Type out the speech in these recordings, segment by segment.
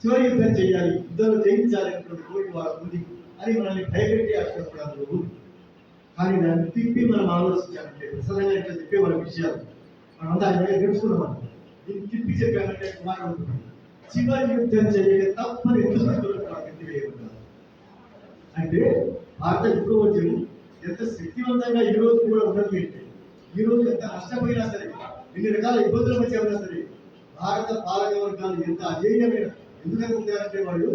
చివరి యుద్ధం చేయాలి యుద్ధంలో జయించాలి కోరిక వాళ్ళకు ఉంది అని మనల్ని భయపెట్టి అక్కడ కానీ దాన్ని తిప్పి మనం ఆలోచించాలంటే ప్రసన్నంగా ఇట్లా చెప్పే మన విషయాలు మనం అంతా గెలుచుకున్నాం దీన్ని తిప్పి చెప్పామంటే కుమారుడు చివరి యుద్ధం చేయక తప్పని ఎత్తి అంటే భారత విప్లవోద్యమం ఎంత శక్తివంతంగా ఈ రోజు కూడా ఉన్నది అంటే ఈ రోజు ఎంత నష్టపోయినా సరే ఇన్ని రకాల ఇబ్బందులు వచ్చామైనా సరే భారత పాలక వర్గాలు ఎంత అజేయమైన ఎందుకంటే వాళ్ళు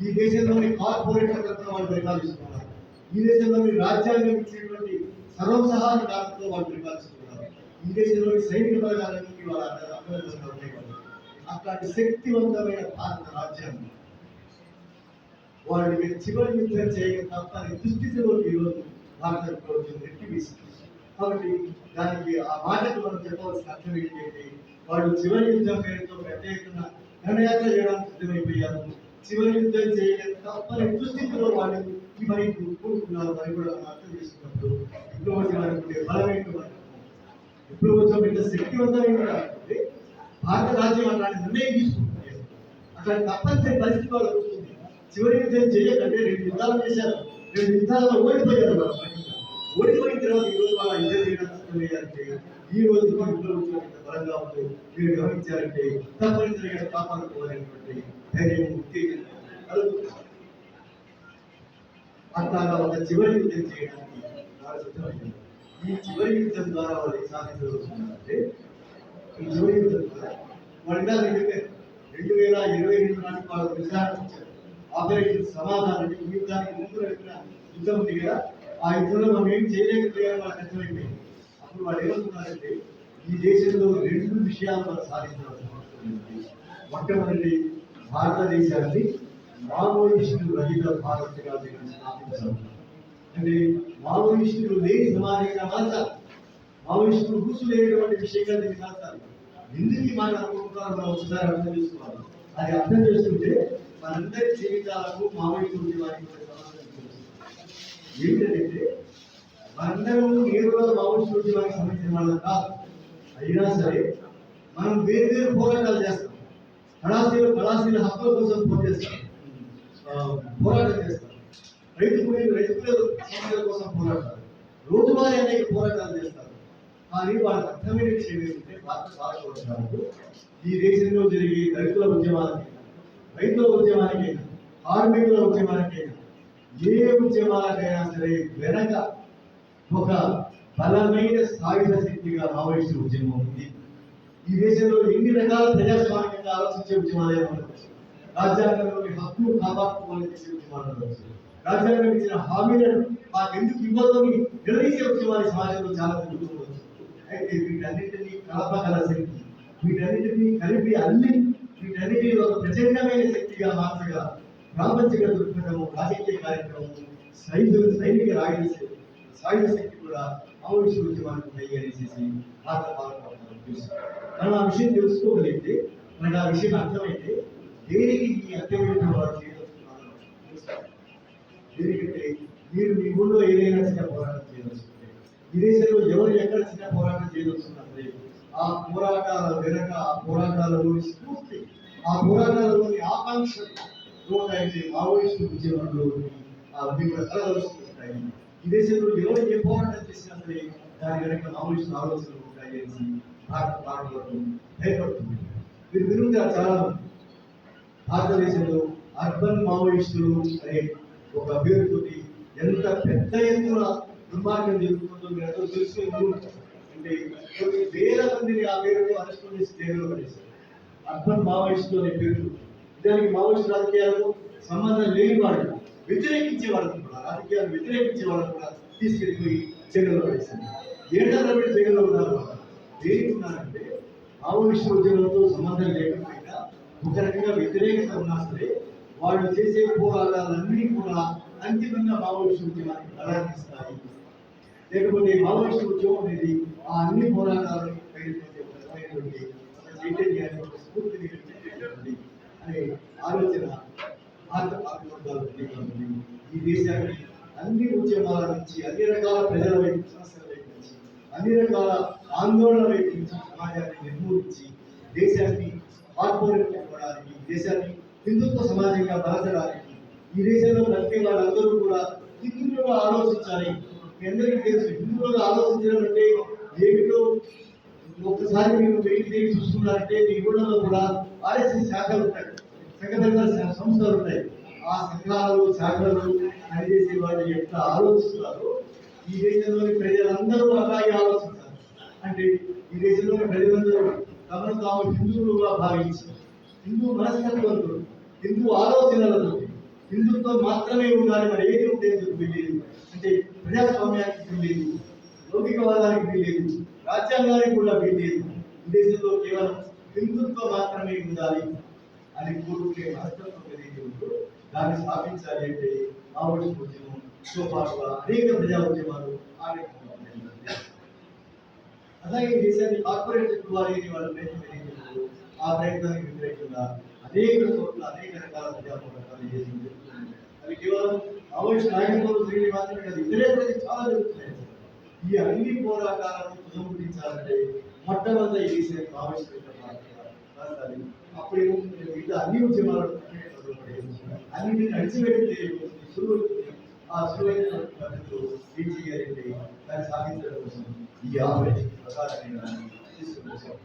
ఈ దేశంలోని కార్పొరేట్ల తరఫున వాళ్ళు పరిపాలిస్తున్నారు. ఈ దేశంలోని రాజ్యాంగం ఇచ్చినటువంటి సర్వసహాయ కాలంతో వాళ్ళు పరిపాలిస్తున్నారు. ఈ దేశంలోని సైనిక బలగాలకి వాళ్ళ అర్థవంతంగా ఉండేవాళ్ళు అట్లాంటి శక్తివంతమైన భారత రాజ్యాంగం వాళ్ళకి చివరి యుద్ధం చేయక తప్పని దుస్థితిలో ఈరోజు భారత ప్రభుత్వం నెట్టివేసింది కాబట్టి దానికి ఆ మాటకు మనం చెప్పవలసిన అర్థం ఏంటంటే వాళ్ళు చివరి యుద్ధం పేరుతో పెద్ద ఎత్తున ధనయాత్ర చేయడానికి సిద్ధమైపోయారు. చివరి యుద్ధం చేయక తప్పని దుస్థితిలో వాళ్ళు ఈ మరి కోరుకున్నారు అని కూడా అర్థం చేసుకున్నప్పుడు విప్లవోద్యమానికి ఉండే బలం ఏంటో మనకు విప్లవోద్యమం ఇంత శక్తివంతమైన భారత రాజ్యం అలాంటి నిర్ణయం తీసుకుంటుంది. అట్లా తప్పనిసరి పరిస్థితి వాళ్ళు వస్తుంది. చివరి యుద్ధం చేయకంటే రెండు యుద్ధాలు చేశారు. రెండు యుద్ధాలలో ఓడిపోయారు వాళ్ళు. ఫలితంగా. ఓడిపోయిన తర్వాత ఈ రోజు వాళ్ళ యుద్ధం చేయడానికి ఈ రోజు ఇంట్లో ఇంత బలంగా ఉంది మీరు గమనించారంటే తప్పనిసరిగా కాపాడుకోవాలనేటువంటి ధైర్యం ఉత్తేజం అట్లాగా ఒక చివరి యుద్ధం చేయడానికి వారు సిద్ధమైంది ఈ చివరి యుద్ధం ద్వారా వాళ్ళు ఏం సాధించగలుగుతున్నారంటే ఈ చివరి యుద్ధం ద్వారా వాళ్ళు ఇందాక నేను రెండు వేల ఇరవై రెండు నాటికి వాళ్ళు నిర్ధారణ ఆపరేషన్ సమాధానం యుద్ధానికి ముందు యుద్ధం ఉంది కదా. ఆ యుద్ధంలో మనం ఏం చేయలేకపోయామని వాళ్ళకి అర్థమైపోయింది అప్పుడు వాళ్ళు ఏమనుకున్నారంటే ఈ దేశంలో రెండు విషయాలు మనం సాధించాల్సిన మొట్టమొదటి భారతదేశాన్ని మావోయిస్టులు రహిత భారత్గా దీన్ని స్థాపించాలి అంటే మావోయిస్టులు లేని సమాజంగా మార్చాలి మావోయిస్టులు కూర్చులేటువంటి విషయంగా దీన్ని మార్చాలి ఎందుకు ఈ మాట అనుకుంటున్నారు మనం ఒకసారి అర్థం చేసుకోవాలి. అది అర్థం చేసుకుంటే మనందరి జీవితాలకు మావోయిస్టు ఉద్యమానికి కూడా సంబంధం ఉంటుంది. ఏంటంటే మనందరం నేరుగా మావోయిస్టు సంబంధించిన వాళ్ళం కాదు. అయినా సరే మనం వేరు వేరు పోరాటాలు చేస్తాం. కళాశీలు కళాశీల హక్కుల కోసం పోరాడేస్తాం పోరాటం చేస్తాం. రైతు కూలీలు రైతుల సమస్యల కోసం పోరాటాలు. రోజువారీ అనేక పోరాటాలు చేస్తారు. కానీ వాళ్ళకి అర్థమైన విషయం ఏంటంటే భారత పాలకవర్గాలకు ఈ దేశంలో జరిగే దళితుల ఉద్యమాలకైనా రైతుల ఉద్యమానికైనా కార్మికుల ఉద్యమానికైనా ఏ ఉద్యమాలకైనా సరే వెనక ఒక బలమైన సాయుధ శక్తిగా మావోయిస్టు ఉద్యమం ఉంది. ఈ దేశంలో ఎన్ని రకాల ప్రజాస్వామికంగా ఆలోచించే ఉద్యమాలే ఉండవచ్చు. రాజ్యాంగంలోని హక్కులు కాపాడుకోవాలని చేసే ఉద్యమాలు ఉండవచ్చు. రాజ్యాంగం ఇచ్చిన హామీలను మాకెందుకు ఇవ్వదని నిలదీసే ఉద్యమాలు సమాజంలో చాలా జరుగుతుండవచ్చు అయితే వీటన్నిటినీ కలపగల శక్తి వీటన్నింటినీ కలిపి అల్లి వీటన్నిటిని ఒక ప్రచండమైన శక్తిగా మార్చగా ప్రాపంచిక దృక్పథము రాజకీయ కార్యక్రమము సైనిక సైనిక రాయుధ సాయుధ శక్తి కూడా మావోయిస్టు ఉద్యమానికి ఉన్నాయి అనేసి భారత పాలకవర్గాలకు తెలుసు మనం ఆ విషయం తెలుసుకోగలిగితే మనకు ఆ విషయం అర్థమైతే దేనికి ఈ అత్యమైన వారు చేయదలుచుకున్నారో దేనికంటే మీరు మీ ఊళ్ళో ఏదైనా చిన్న పోరాటం చేయదలుచుకుంటే ఈ దేశంలో ఎవరు ఎక్కడ చిన్న పోరాటం చేయదలుచుకున్నట్లే ఆ పోరాటాల వెనక ఆ పోరాటాలలోని స్ఫూర్తి ఆ పోరాటాలలోని ఆకాంక్షలు అయితే మావోయిస్టు ఉద్యమంలో అవి కూడా ఈ దేశంలో ఎవరు ఏ పోరాటం చేసినా సరే దాని వెనక మావోయిస్టు ఆలోచనలు ఉంటాయి అని భారత పాలకులకు భయపడుతుంది. మీరు వినుంటారు చాలా భారతదేశంలో అర్బన్ మావోయిస్టులు అనే ఒక పేరుతోటి ఎంత పెద్ద ఎత్తున దుర్మార్గం జరుగుతుందో మీరు అందరూ తెలుసుకుని అంటే కొన్ని వేల మందిని ఆ పేరుతో అరెస్ట్ చేసి జైలులో పడేశారు. అర్బన్ మావోయిస్టులు అనే పేరు దానికి మావోయిస్ట్ రాజకీయాలకు సంబంధం లేని వాళ్ళు వ్యతిరేకించే వాళ్ళకు కూడా రాజకీయాలు వ్యతిరేకించే వాళ్ళకు కూడా తీసుకెళ్ళిపోయి జైలులో పడేశారు ఏడాది పెట్టి జైలులో ఉన్నారు వాళ్ళు. దేనికి ఉన్నారంటే మావోయిస్టు ఉద్యమంతో సంబంధం లేకపోయినా ఒక రకంగా వ్యతిరేకత ఉన్నా సరే వాళ్ళు చేసే పోరాటాలన్నీ కూడా అంతిమంగా మావోయిస్ట్ ఉద్యమానికి ప్రారంభిస్తాయి లేకపోతే మావోయిస్ట్ ఉద్యమం అనేది ఆ అన్ని పోరాటాలను చైతన్యాన్ని స్ఫూర్తిని అనే ఆలోచన భారత ఉంది ఈ దేశాన్ని అన్ని ఉద్యమాల నుంచి అన్ని రకాల ప్రజల వైపు సమస్యల వైపు నుంచి అన్ని రకాల ఆందోళన వైపు నుంచి సమాజాన్ని నిర్మూలించి దేశాన్ని కార్పొరేట్ ఇవ్వడానికి దేశాన్ని హిందుత్వ సమాజంగా బలచడానికి ఈ దేశంలో ప్రతి వాళ్ళందరూ కూడా హిందువులుగా ఆలోచించాలి. మీ అందరికీ తెలుసు హిందువులుగా ఆలోచించడం అంటే ఏమిటో ఒక్కసారి మీరు వెయ్యి తిరిగి చూసుకున్నారంటే మీ ఊళ్ళలో కూడా ఆర్ఎస్ఎస్ శాఖలు ఉంటాయి. సంఘపరివార సంస్థలు ఉంటాయి. ఆ సంఘాలు శాఖలు పనిచేసే వాళ్ళు ఎట్లా ఆలోచిస్తారు. ఈ దేశంలోని ప్రజలందరూ అలాగే ఆలోచిస్తారు. అంటే ఈ దేశంలోని ప్రజలందరూ తమను తాము హిందువులుగా భావించారు. హిందూ మనస్తత్వంతో హిందూ ఆలోచనలతో హిందుత్వం మాత్రమే ఉండాలి మరి ఏది ఉండేందుకు వీలేదు అంటే ప్రజాస్వామ్యానికి వీలేదు లౌకికవాదానికి వీలేదు రాజ్యాంగానికి కూడా వీలేదు ఈ దేశంలో కేవలం హిందుత్వం మాత్రమే ఉండాలి అని కోరుకునే మనస్తత్వం ఏదైతే దాన్ని స్థాపించాలి అంటే మావోయిస్ట్ ఉద్యమంతో పాటుగా అనేక ప్రజా ఉద్యమాలు ఆరంభమవుతాయి అలాగే దేశాన్ని కార్పొరేట్ చెప్పుకోవాలి వాళ్ళ ప్రయత్నం ఏదైతే ఆ ప్రయత్నానికి వ్యతిరేకంగా అనేక చోట్ల అనేక రకాల ప్రజా పోరాటాలు చేసి అవి కేవలం మావోయిస్ట్ నాయకులు తిరిగి మాత్రమే కాదు ఇతరే చాలా జరుగుతున్నాయి. ఈ అన్ని పోరాటాలను తుదముట్టించాలంటే మొట్టమొదటి ఈ దేశాన్ని మావోయిస్ట్ రాష్ట్రాలు అప్పుడు ఏమవుతుంది మిగతా అన్ని ఉద్యమాలు అన్నింటిని నడిచిపెడితే సులువు ఆ సులువైన పద్ధతిలో ఏం చేయాలంటే దాన్ని సాధించడం కోసం ఈ ఆపరేషన్ ప్రకారాన్ని తీసుకొచ్చాం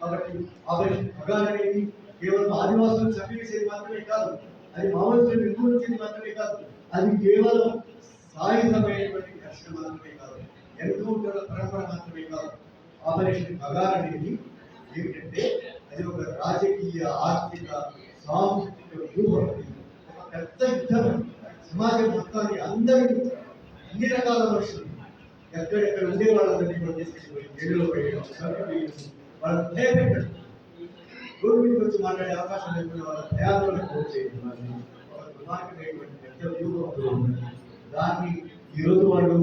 కాబట్టి ఆపరేషన్ ప్రకారమేమి కేవలం ఆదివాసులు చంపేసేది మాత్రమే కాదు అది మామూలు నిర్మూలించేది మాత్రమే కాదు అది కేవలం సాయుధమైనటువంటి కష్టం మాత్రమే కాదు ఎన్కౌంటర్ల పరంపర మాత్రమే కాదు ఆపరేషన్ కగార్ అనేది ఏమిటంటే అది ఒక రాజకీయ ఆర్థిక సాంస్కృతిక వ్యూహం ఒక పెద్ద యుద్ధం సమాజం మొత్తాన్ని అందరినీ అన్ని రకాల మనుషులు ఎక్కడెక్కడ ఉండే వాళ్ళందరినీ కూడా తీసుకెళ్ళిపోయి జైల్లో వేయడం చంపివేయడం వాళ్ళని భయపెట్టడం. రోడ్డు మీద వచ్చి మాట్లాడే అవకాశం లేకుండా వాళ్ళ భయాలను కోట్ చేయడం ఒక దుర్మార్గమైనటువంటి పెద్ద వ్యూహం ఉన్నది. దాన్ని ఈరోజు వాళ్ళు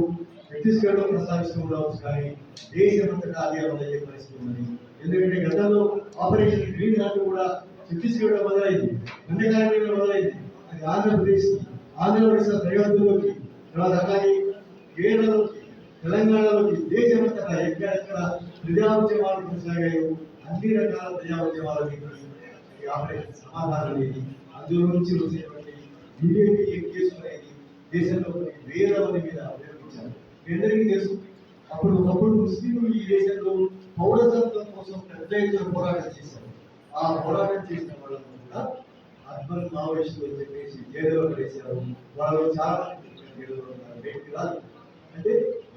ఛత్తీస్గఢ్లో ప్రస్తావిస్తూ ఉండవచ్చు కానీ దేశమంతటా అదే అమలయ్యే పరిస్థితి ఉన్నది. ఎందుకంటే గతంలో ఆపరేషన్ గ్రీన్ హార్ట్ కూడా ఛత్తీస్గఢ్లో మొదలైంది. దండకారణ్యంలో మొదలైంది. అది ఆంధ్రప్రదేశ్ ఆంధ్ర ఒడిశా సరిహద్దులోకి తర్వాత అలాగే కేరళలోకి తెలంగాణలోకి దేశమంతటా ఎక్కడెక్కడ ప్రజా ఉద్యమాలు కొనసాగాయో అన్ని రకాల ప్రజా ఉద్యమాలకి ఆపరేషన్ సమాధానం అనేది అందులో నుంచి వచ్చేటువంటి బీజేపీ కేసు అనేది దేశంలో వేల మంది మీద ఉపయోగించారు తెలుసు. అప్పుడు ఒకప్పుడు ముస్లింలు ఈ దేశంలో పౌరసత్వం కోసం పెద్ద ఎత్తున పోరాటం చేశారు. ఆ పోరాటం చేసిన వాళ్ళను కూడా అర్బన్ మావోయిస్టులు చెప్పేసి జైల్లో వేశారు వాళ్ళు చాలా మంది రాదు. అంటే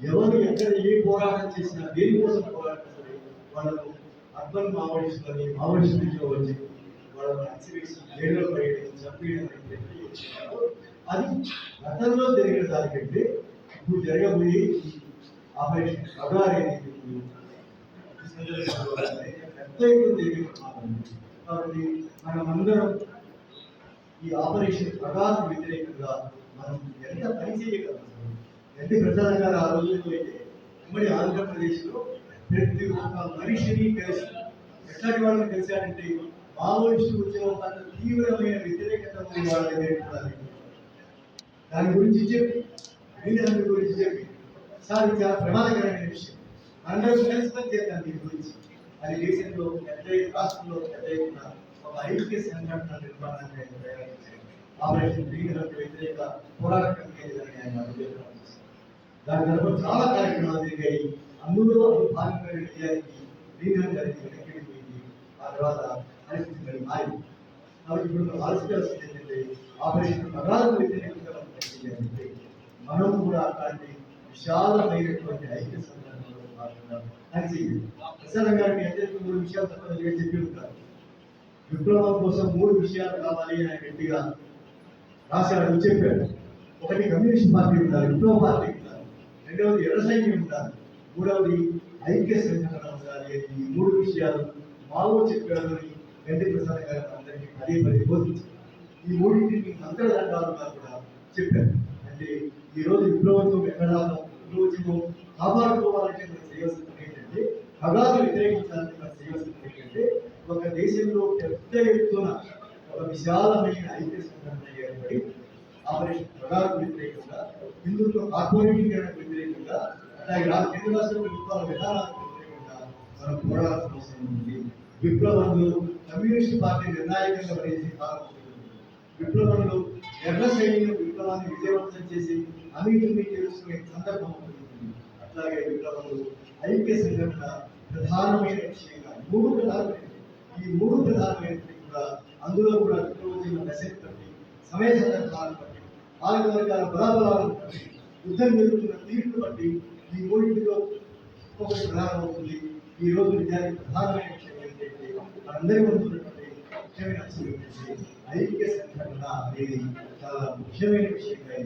ఎవరు ఎక్కడ ఏ పోరాటం చేసినా దేనికోసం పోరాటం సరే వాళ్ళకు అర్బన్ మావోయిస్టులు అని మావోయిస్టులు వచ్చి వాళ్ళని అణచివేసి జైల్లో పడేయడం చంపేయడం అది గతంలో జరిగిన దానికంటే ఇప్పుడు జరగబోయి ఈ ఆపరేషన్ సగార్ అనేది పెద్ద కాబట్టి మనమందరం ఈ ఆపరేషన్ ప్రకారం వ్యతిరేకంగా మనం ఎంత పని చేయగలం? ఎంత ప్రధానంగా ఆ రోజుల్లో అయితే ఉమ్మడి ఆంధ్రప్రదేశ్లో ప్రతి ఒక్క మనిషిని కలిసి ఎట్లాంటి వాళ్ళని కలిశాడంటే మావోయిస్టులు ఉద్యమం పట్ల తీవ్రమైన వ్యతిరేకత ఉన్న వాళ్ళ దగ్గర దాని గురించి చెప్పి వీళ్ళందరి గురించి చెప్పి. సార్ ఇది చాలా ప్రమాదకరమైన విషయం. అందరూ కలిసి చేద్దాం దీని గురించి. అది దేశంలో పెద్ద రాష్ట్రంలో పెద్ద ఎత్తున ఒక ఐక్య సంఘటన నిర్మాణాన్ని ఆయన ప్రయాణించారు ఆపరేషన్ గ్రీన్ వ్యతిరేక పోరాటం కమిటీ ఆయన అభిప్రాయం దాని తర్వాత చాలా కార్యక్రమాలు జరిగాయి. అందులో అది భాగంగా విజయానికి గ్రీన్ హంట్ అనేది వెనక్కి వెళ్ళిపోయింది. ఆ తర్వాత పరిస్థితి మరి మారింది. కాబట్టి ఇప్పుడు ఆలోచించాల్సింది ఏంటంటే ఆపరేషన్ పదాలకు వ్యతిరేకంగా మనం పనిచేయాలంటే మనం కూడా అలాంటి విశాలమైనటువంటి ఐక్య సంఘటనలో భాగంగా పనిచేయాలి ప్రసాదం గారికి అందరికీ మూడు విషయాలు తప్పనిసరిగా చెప్పి ఉంటారు. విప్లవం కోసం మూడు విషయాలు కావాలి అని ఆయన గట్టిగా రాశాడు చెప్పాడు ఒకటి కమ్యూనిస్ట్ పార్టీ ఉండాలి విప్లవ పార్టీ ఉండాలి. రెండవది ఎర్ర సైన్యం ఉండాలి. మూడవది ఐక్య సంఘటన ఉండాలి అని ఈ మూడు విషయాలు మావో చెప్పాడు అని గంటి ప్రసాద్ గారు అందరికీ పదే పదే బోధించారు. ఈ మూడింటిని మంత్రదండాలుగా కూడా చెప్పారు. అంటే ఈరోజు విప్లవంతో ఎక్కడాలో విప్లవోద్యమం కాపాడుకోవాలంటే మనం చేయాల్సింది ఏంటంటే పగాలు వ్యతిరేకించాలని మనం చేయాల్సింది ఏంటంటే ఒక దేశంలో పెద్ద ఎత్తున ఒక విశాలమైన ఐక్య సంఘటన ఏర్పడి ఆపరేషన్ ప్రగాలకు వ్యతిరేకంగా హిందుత్వ కార్పొరేటీకరణకు వ్యతిరేకంగా అలాగే రా- కేంద్ర రాష్ట్ర ప్రభుత్వాల విధానాలకు వ్యతిరేకంగా మనం పోరాడాల్సిన అవసరం ఉంది. విప్లవంలో కమ్యూనిస్ట్ పార్టీ నిర్ణాయకంగా పనిచేసే కాలం విప్లవంలో ఎర్ర సైన్యం విప్లవాన్ని విజయవంతం చేసి అన్నింటినీ తెలుసుకునే సందర్భం ఉంటుంది. అట్లాగే విప్లవాలు ఐక్య సంఘటన ప్రధానమైన విషయంగా మూడు ప్రధానమైన ఈ మూడు ప్రధానమైన కూడా అందులో కూడా విప్లవోద్యమ దశను బట్టి సమయ సందర్భాలను బట్టి పాలక వర్గాల బలాబలాలను బట్టి యుద్ధం జరుగుతున్న తీరును బట్టి ఈ మూడింటిలో ఒకటి ప్రధానమవుతుంది. ఈ రోజు నిజానికి ప్రధానమైన విషయం ఏంటంటే మనందరి ముందు ఉన్నటువంటి ముఖ్యమైన అంశం ఏంటంటే ఐక్య సంఘటన అనేది చాలా ముఖ్యమైన విషయంగా ఈ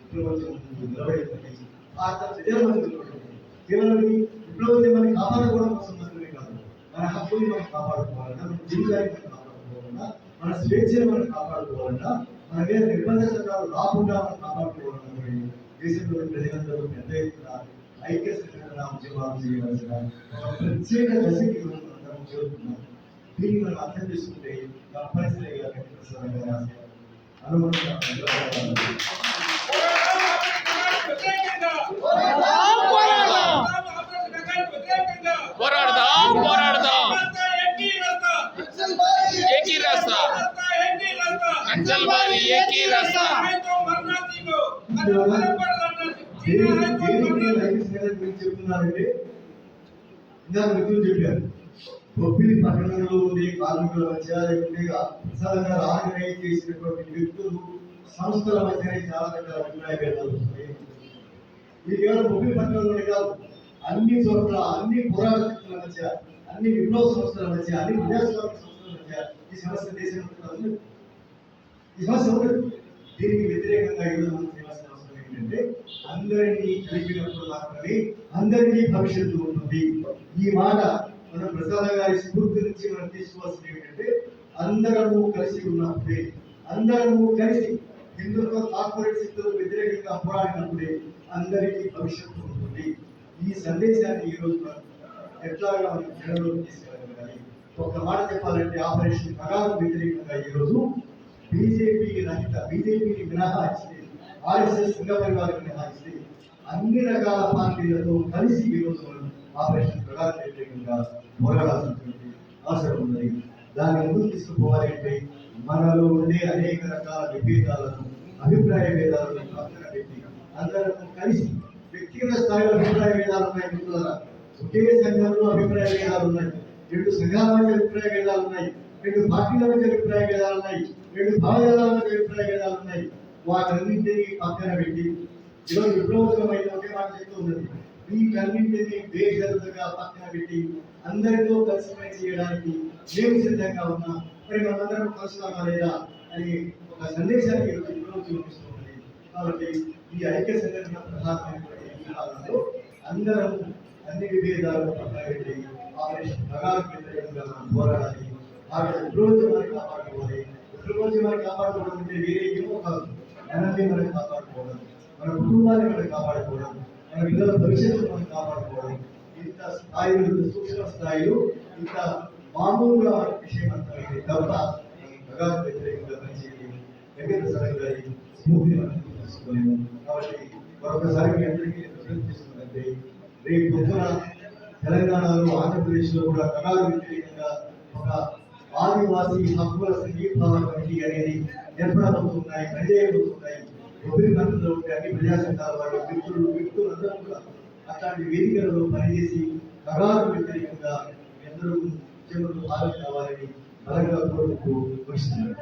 విప్లవోద్యమం నిలబడింది ఆ ప్రజల నిలబడింది కేవలం విప్లవోద్యమాన్ని కాపాడుకోవడం కోసం మాత్రమే కాదు. మన హక్కుని మనం కాపాడుకోవాలన్నా మన జీవితాన్ని మనం కాపాడుకోవాలన్నా మన స్వేచ్ఛను మనం కాపాడుకోవాలన్నా మన మీద నిర్బంధ చట్టాలు రాకుండా మనం కాపాడుకోవాలన్నా దేశంలోని ప్రజలందరూ పెద్ద ఎత్తున ఐక్య సంఘటన ఉద్యమాలు చేయవలసిన ఒక ప్రత్యేక దశకి మనం దీన్ని మనం అర్థం చేసుకుంటే ఆశయం అనుగుణంగా. పోరాడదాం పోరాడదాం ఏకీ రాస్తా అంచల్ బారి ఏకీ రాస్తా ఇందాక మిత్రులు చెప్పారు బొబ్బిలి పట్టణంలో ఉండే కార్మికుల మధ్య లేకుండా ప్రసాదంగా ఆర్గనైజ్ చేసినటువంటి వ్యక్తులు సంస్థల మధ్యనే చాలా రకాల అభిప్రాయ భేదాలు వస్తాయి ఇది కేవలం బొబ్బిలి పట్టణంలోనే కాదు అన్ని చోట్ల అన్ని పోరాట మధ్య అన్ని విప్లవ సంస్థల మధ్య అన్ని ప్రజాస్వామ్య సంస్థల మధ్య ఈ సమస్య దేశంలో ఈ సమస్య ఉండదు దీనికి వ్యతిరేకంగా ఈరోజు మనం చేయాల్సిన అవసరం ఏంటంటే అందరినీ కలిపినప్పుడు మాత్రమే అందరికీ భవిష్యత్తు ఉంటుంది ఈ మాట మనం ప్రసాద గారి స్ఫూర్తి నుంచి మనం తీసుకోవాల్సింది ఏంటంటే అందరము కలిసి ఉన్నప్పుడే అందరము కలిసి హిందుత్వ కార్పొరేట్ శక్తులకు వ్యతిరేకంగా పోరాడినప్పుడే అందరికీ భవిష్యత్తు ఉంటుంది. ఈ సందేశాన్ని ఈ రోజు మనం ఎట్లాగా మనం జనంలోకి తీసుకెళ్ళగలగాలి? ఒక మాట చెప్పాలంటే ఆపరేషన్ ప్రకారం వ్యతిరేకంగా ఈ రోజు బీజేపీ రహిత బీజేపీని మినహాయిస్తే ఆర్ఎస్ఎస్ సంఘ పరివారం మినహాయిస్తే అన్ని రకాల పార్టీలతో కలిసి ఈరోజు మనం ఆపరేషన్ ప్రకారం వ్యతిరేకంగా పోరాడాల్సినటువంటి అవసరం ఉన్నది దాన్ని ముందుకు తీసుకుపోవాలి అంటే మనలో ఉండే అనేక రకాల విభేదాలను అభిప్రాయ భేదాలను పక్కన పెట్టి అందరం కలిసి వ్యక్తిగత స్థాయిలో అభిప్రాయ భేదాలు ఉన్నాయి ఒకే సంఘంలో అభిప్రాయ భేదాలు ఉన్నాయి. రెండు సంఘాల మధ్య అభిప్రాయ భేదాలు ఉన్నాయి. రెండు పార్టీల మధ్య అభిప్రాయ భేదాలు ఉన్నాయి. రెండు భావజాల మధ్య అభిప్రాయ భేదాలు ఉన్నాయి. వాటన్నింటినీ పక్కన పెట్టి ఈరోజు విప్లవోత్సవం అయితే ఒకే మాట చెప్తూ ఉన్నది. వీటన్నింటినీ బేషరతుగా పక్కన పెట్టి అందరితో కలిసి చేయడానికి మేము సిద్ధంగా ఉన్నాం. మరి మనందరం కలుసుకున్నామా లేదా అని ఒక సందేశాన్ని ఈరోజు కాబట్టి ఈ ఐక్య సంఘటన ప్రధానమైనటువంటి అందరం అన్ని విభేదాలను పక్కన పెట్టి ఆపరేషన్ ప్రగాఢ వ్యతిరేకంగా మనం పోరాడాలి. ఆ విప్లవోద్యమాన్ని కాపాడుకోవాలి. విప్లవోద్యమాన్ని కాపాడుకోవడం అంటే వేరే ఏమో కాదు. మనల్ని మనం కాపాడుకోవడం. మన కుటుంబాన్ని మనం కాపాడుకోవడం. మన పిల్లల భవిష్యత్తు మనం కాపాడుకోవడం ఇంత స్థాయిలో సూక్ష్మ స్థాయిలో ఇంత మామూలుగా మన విషయం అర్థమైంది తప్ప మనం ప్రగాఢ వ్యతిరేకంగా పనిచేయాలి వెంకట సరం గారి స్ఫూర్తిని మనం కాబట్టి మరొకసారి మీ అందరికీ చేస్తున్నదంటే రేపు పొద్దున తెలంగాణలో ఆంధ్రప్రదేశ్లో కూడా ప్రగాఢ వ్యతిరేకంగా ఒక ఆదివాసీ హక్కుల సంఘీభావ కమిటీ అనేది ఏర్పడబోతున్నాయి పనిచేయబోతున్నాయి ఒబిలిపంలో ఉండే ప్రజా సంఘాల వాళ్ళు మిత్రులు వ్యక్తులు అందరూ కూడా అట్లాంటి వేదికలలో పనిచేసి ప్రగాఢ వ్యతిరేకంగా ఎందరూ ఉద్యమంలో భాగం కావాలని బలంగా కోరుకుంటూ వస్తున్నారు